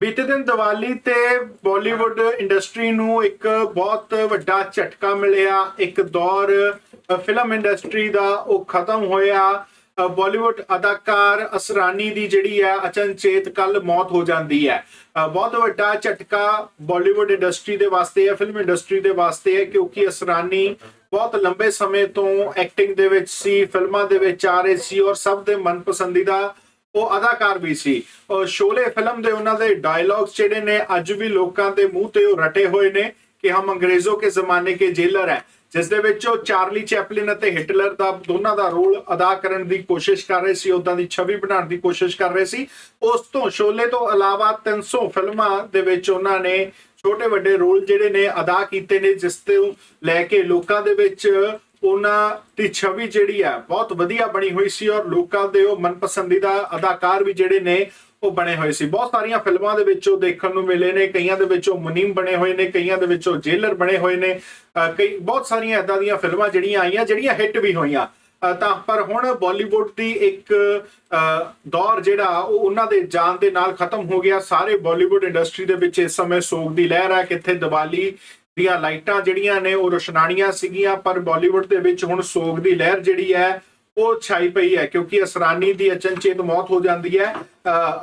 ਬੀਤੇ ਦਿਨ ਦੀਵਾਲੀ ਤੇ ਬਾਲੀਵੁੱਡ ਇੰਡਸਟਰੀ ਨੂੰ ਇੱਕ ਬਹੁਤ ਵੱਡਾ ਝਟਕਾ ਮਿਲਿਆ। ਇੱਕ ਦੌਰ ਫਿਲਮ ਇੰਡਸਟਰੀ ਦਾ ਉਹ ਖਤਮ ਹੋਇਆ। ਅ, ਬਾਲੀਵੁੱਡ ਅਦਾਕਾਰ ਅਸਰਾਨੀ ਦੀ ਜਿਹੜੀ ਹੈ ਅਚਨਚੇਤ ਕੱਲ ਮੌਤ ਹੋ ਜਾਂਦੀ ਹੈ। ਬਹੁਤ ਵੱਡਾ ਝਟਕਾ ਬਾਲੀਵੁੱਡ ਇੰਡਸਟਰੀ ਦੇ ਵਾਸਤੇ ਹੈ ਫਿਲਮ ਇੰਡਸਟਰੀ ਦੇ ਵਾਸਤੇ ਹੈ ਕਿਉਂਕਿ ਅਸਰਾਨੀ ਬਹੁਤ ਲੰਬੇ ਸਮੇਂ ਤੋਂ ਐਕਟਿੰਗ ਦੇ ਵਿੱਚ ਸੀ ਫਿਲਮਾਂ ਦੇ ਵਿੱਚ ਆ ਰਹੇ ਸੀ ਔਰ ਸਭ ਦੇ ਮਨਪਸੰਦੀਦਾ ਉਹ ਅਦਾਕਾਰ ਵੀ ਸੀ। ਔਰ ਸ਼ੋਲੇ ਫਿਲਮ ਦੇ ਉਹਨਾਂ ਦੇ ਡਾਇਲੌਗਸ ਜਿਹੜੇ ਨੇ, ਅੱਜ ਵੀ ਲੋਕਾਂ ਦੇ ਮੂੰਹ ਤੇ ਉਹ ਰਟੇ ਹੋਏ ਨੇ ਕਿ ਹਮ ਅੰਗਰੇਜ਼ੋਂ ਕੇ ਜ਼ਮਾਨੇ ਕੇ ਜੇਲਰ ਹੈ। ਜਿਸ ਦੇ ਵਿੱਚ ਉਹ ਚਾਰਲੀ ਚੈਪਲਿਨ ਅਤੇ ਹਿਟਲਰ ਦਾ, ਦੋਨਾਂ ਦਾ ਰੋਲ ਅਦਾ ਕਰਨ ਦੀ ਕੋਸ਼ਿਸ਼ ਕਰ ਰਹੇ ਸੀ ਉਦਾਂ ਦੀ ਛਵੀ ਬਣਾਉਣ ਦੀ ਕੋਸ਼ਿਸ਼ ਕਰ ਰਹੇ ਸੀ। ਉਸ ਤੋਂ ਸ਼ੋਲੇ ਤੋਂ ਇਲਾਵਾ 300 ਫਿਲਮਾਂ ਦੇ ਵਿੱਚ ਉਹਨਾਂ ਨੇ ਛੋਟੇ ਵੱਡੇ ਰੋਲ ਜਿਹੜੇ ਨੇ ਅਦਾ ਕੀਤੇ ਨੇ, ਜਿਸ ਤੋਂ ਲੈ ਕੇ ਲੋਕਾਂ ਦੇ ਵਿੱਚ ਉਹਨਾਂ ਦੀ ਛਵੀ ਜਿਹੜੀ ਹੈ ਬਹੁਤ ਵਧੀਆ ਬਣੀ ਹੋਈ ਸੀ ਔਰ ਲੋਕਾਂ ਦੇ ਉਹ ਮਨਪਸੰਦੀਦਾ ਅਦਾਕਾਰ ਵੀ ਜਿਹੜੇ ਨੇ ਉਹ ਬਣੇ ਹੋਏ ਸੀ। ਬਹੁਤ ਸਾਰੀਆਂ ਫਿਲਮਾਂ ਦੇ ਵਿੱਚ ਉਹ ਦੇਖਣ ਨੂੰ ਮਿਲੇ ਨੇ ਕਈਆਂ ਦੇ ਵਿੱਚ ਉਹ ਮੁਨੀਮ ਬਣੇ ਹੋਏ ਨੇ ਕਈਆਂ ਦੇ ਵਿੱਚ ਉਹ ਜੇਲਰ ਬਣੇ ਹੋਏ ਨੇ ਅਹ ਕਈ ਬਹੁਤ ਸਾਰੀਆਂ ਇਦਾਂ ਦੀਆਂ ਫਿਲਮਾਂ ਜਿਹੜੀਆਂ ਆਈਆਂ ਜਿਹੜੀਆਂ ਹਿੱਟ ਵੀ ਹੋਈਆਂ। ਤਾਂ ਪਰ ਹੁਣ ਬਾਲੀਵੁੱਡ ਦੀ ਇੱਕ ਅਹ, ਦੌਰ ਜਿਹੜਾ ਉਹ ਉਹਨਾਂ ਦੇ ਜਾਣ ਦੇ ਨਾਲ ਖਤਮ ਹੋ ਗਿਆ। ਸਾਰੇ ਬਾਲੀਵੁੱਡ ਇੰਡਸਟਰੀ ਦੇ ਵਿੱਚ ਇਸ ਸਮੇਂ ਸੋਗ ਦੀ ਲਹਿਰ ਹੈ ਕਿੱਥੇ ਦੀਵਾਲੀ ਦੀਆਂ ਲਾਈਟਾਂ ਜਿਹੜੀਆਂ ਨੇ ਉਹ ਰੋਸ਼ਨਾਨੀਆਂ ਸੀਗੀਆਂ, ਪਰ ਬਾਲੀਵੁੱਡ ਦੇ ਵਿੱਚ ਹੁਣ ਸੋਗ ਦੀ ਲਹਿਰ ਜਿਹੜੀ ਹੈ, ਉਹ ਛਾਈ ਪਈ ਹੈ, ਕਿਉਂਕਿ ਅਸਰਾਨੀ ਦੀ ਅਚਨਚੇਤ ਮੌਤ ਹੋ ਜਾਂਦੀ ਹੈ।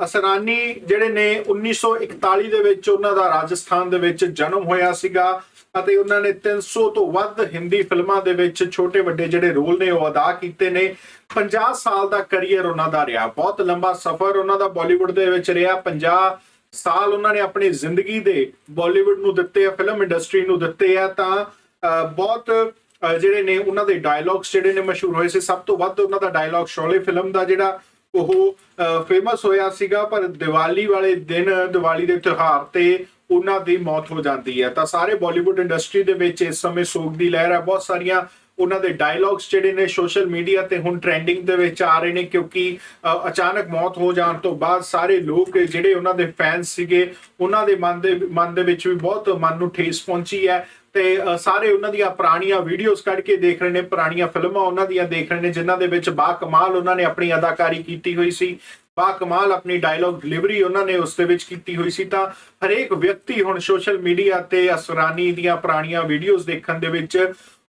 ਅਸਰਾਨੀ ਜਿਹੜੇ ਨੇ 1941 ਦੇ ਵਿੱਚ ਉਹਨਾਂ ਦਾ ਰਾਜਸਥਾਨ ਦੇ ਵਿੱਚ ਜਨਮ ਹੋਇਆ ਸੀਗਾ ਅਤੇ ਉਹਨਾਂ ਨੇ 300 ਤੋਂ ਵੱਧ ਹਿੰਦੀ ਫਿਲਮਾਂ ਦੇ ਵਿੱਚ ਛੋਟੇ ਵੱਡੇ ਜਿਹੜੇ ਰੋਲ ਨੇ, ਉਹ ਅਦਾ ਕੀਤੇ ਨੇ। 50 ਸਾਲ ਦਾ ਕੈਰੀਅਰ ਉਹਨਾਂ ਦਾ ਰਿਹਾ। ਬਹੁਤ ਲੰਬਾ ਸਫ਼ਰ ਉਹਨਾਂ ਦਾ ਬਾਲੀਵੁੱਡ ਦੇ ਵਿੱਚ ਰਿਹਾ। 50 ਸਾਲ ਉਹਨਾਂ ਨੇ ਆਪਣੀ ਜ਼ਿੰਦਗੀ ਦੇ ਬਾਲੀਵੁੱਡ ਨੂੰ ਦਿੱਤੇ ਆ ਫਿਲਮ ਇੰਡਸਟਰੀ ਨੂੰ ਦਿੱਤੇ ਆ ਤਾਂ ਅਹ, ਬਹੁਤ ਜਿਹੜੇ ਨੇ ਉਹਨਾਂ ਦੇ ਡਾਇਲੌਗਸ ਜਿਹੜੇ ਨੇ ਮਸ਼ਹੂਰ ਹੋਏ ਸੀ ਸਭ ਤੋਂ ਵੱਧ ਉਹਨਾਂ ਦਾ ਡਾਇਲੌਗ ਸ਼ੋਲੇ ਫਿਲਮ ਦਾ ਜਿਹੜਾ ਉਹ ਫੇਮਸ ਹੋਇਆ ਸੀਗਾ ਪਰ ਦੀਵਾਲੀ ਵਾਲੇ ਦਿਨ ਦੀਵਾਲੀ ਦੇ ਤਿਉਹਾਰ ਤੇ ਉਹਨਾਂ ਦੀ ਮੌਤ ਹੋ ਜਾਂਦੀ ਹੈ। ਤਾਂ ਸਾਰੇ ਬਾਲੀਵੁੱਡ ਇੰਡਸਟਰੀ ਦੇ ਵਿੱਚ ਇਸ ਸਮੇਂ ਸੋਗ ਦੀ ਲਹਿਰ ਹੈ ਬਹੁਤ ਸਾਰੀਆਂ ਉਹਨਾਂ ਦੇ ਡਾਇਲੌਗਸ ਜਿਹੜੇ ਨੇ ਸੋਸ਼ਲ ਮੀਡੀਆ ਤੇ ਹੁਣ ਟ੍ਰੈਂਡਿੰਗ ਦੇ ਵਿੱਚ ਆ ਰਹੇ ਨੇ ਕਿਉਂਕਿ ਅ, ਅਚਾਨਕ ਮੌਤ ਹੋ ਜਾਣ ਤੋਂ ਬਾਅਦ ਸਾਰੇ ਲੋਕ ਜਿਹੜੇ ਉਹਨਾਂ ਦੇ ਫੈਨਸ ਸੀਗੇ ਉਹਨਾਂ ਦੇ ਮਨ ਦੇ ਮਨ ਦੇ ਵਿੱਚ ਵੀ ਬਹੁਤ ਮਨ ਨੂੰ ਠੇਸ ਪਹੁੰਚੀ ਹੈ ਤੇ ਸਾਰੇ ਉਹਨਾਂ ਦੀਆਂ ਪੁਰਾਣੀਆਂ ਵੀਡੀਓਜ਼ ਕੱਢ ਕੇ ਦੇਖ ਰਹੇ ਨੇ ਪੁਰਾਣੀਆਂ ਫਿਲਮਾਂ ਉਹਨਾਂ ਦੀਆਂ ਦੇਖ ਰਹੇ ਨੇ ਜਿਨ੍ਹਾਂ ਦੇ ਵਿੱਚ ਬਾ ਕਮਾਲ ਉਹਨਾਂ ਨੇ ਆਪਣੀ ਅਦਾਕਾਰੀ ਕੀਤੀ ਹੋਈ ਸੀ। ਬਾ ਕਮਾਲ ਆਪਣੀ ਡਾਇਲੌਗ ਡਿਲੀਵਰੀ ਉਹਨਾਂ ਨੇ ਉਸ ਦੇ ਵਿੱਚ ਕੀਤੀ ਹੋਈ ਸੀ। ਤਾਂ ਹਰੇਕ ਵਿਅਕਤੀ ਹੁਣ ਸੋਸ਼ਲ ਮੀਡੀਆ ਤੇ ਅਸਰਾਨੀ ਦੀਆਂ ਪੁਰਾਣੀਆਂ ਵੀਡੀਓਜ਼ ਦੇਖਣ ਦੇ ਵਿੱਚ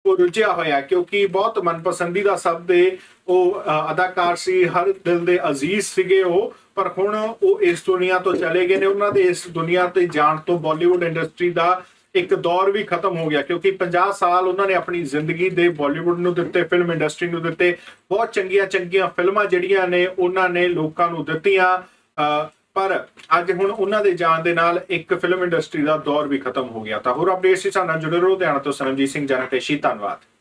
ਉਹ ਰੁੱਝਿਆ ਹੋਇਆ ਕਿਉਂਕਿ ਬਹੁਤ ਮਨਪਸੰਦੀਦਾ ਸਭ ਦੇ ਉਹ ਅਦਾਕਾਰ ਸੀ, ਹਰ ਦਿਲ ਦੇ ਅਜ਼ੀਜ਼ ਸੀਗੇ ਉਹ, ਪਰ ਹੁਣ ਉਹ ਇਸ ਦੁਨੀਆ ਤੋਂ ਚਲੇ ਗਏ ਨੇ। ਉਹਨਾਂ ਦੇ ਇਸ ਦੁਨੀਆ ਤੇ ਜਾਣ ਤੋਂ ਬਾਲੀਵੁੱਡ ਇੰਡਸਟਰੀ ਦਾ ਇੱਕ ਦੌਰ ਵੀ ਖਤਮ ਹੋ ਗਿਆ, ਕਿਉਂਕਿ 50 ਸਾਲ ਉਹਨਾਂ ਨੇ ਆਪਣੀ ਜ਼ਿੰਦਗੀ ਦੇ ਬਾਲੀਵੁੱਡ ਨੂੰ ਦਿੱਤੇ ਫਿਲਮ ਇੰਡਸਟਰੀ ਨੂੰ ਦਿੱਤੇ। ਬਹੁਤ ਚੰਗੀਆਂ ਚੰਗੀਆਂ ਫਿਲਮਾਂ ਜਿਹੜੀਆਂ ਨੇ, ਉਹਨਾਂ ਨੇ ਲੋਕਾਂ ਨੂੰ ਦਿੱਤੀਆਂ। ਪਰ ਅੱਜ ਹੁਣ ਉਹਨਾਂ ਦੇ ਜਾਣ ਦੇ ਨਾਲ ਇੱਕ ਫਿਲਮ ਇੰਡਸਟਰੀ ਦਾ ਦੌਰ ਵੀ ਖਤਮ ਹੋ ਗਿਆ। ਤਾਂ ਹੋਰ ਅਪਡੇਟਸ ਸੀ ਨਾਲ ਜੁੜੇ ਰਹੋ। ਧਿਆਨ ਤੋਂ ਸਰਮਜੀਤ ਸਿੰਘ ਜਨਤੇਸ਼ੀ ਧੰਨਵਾਦ।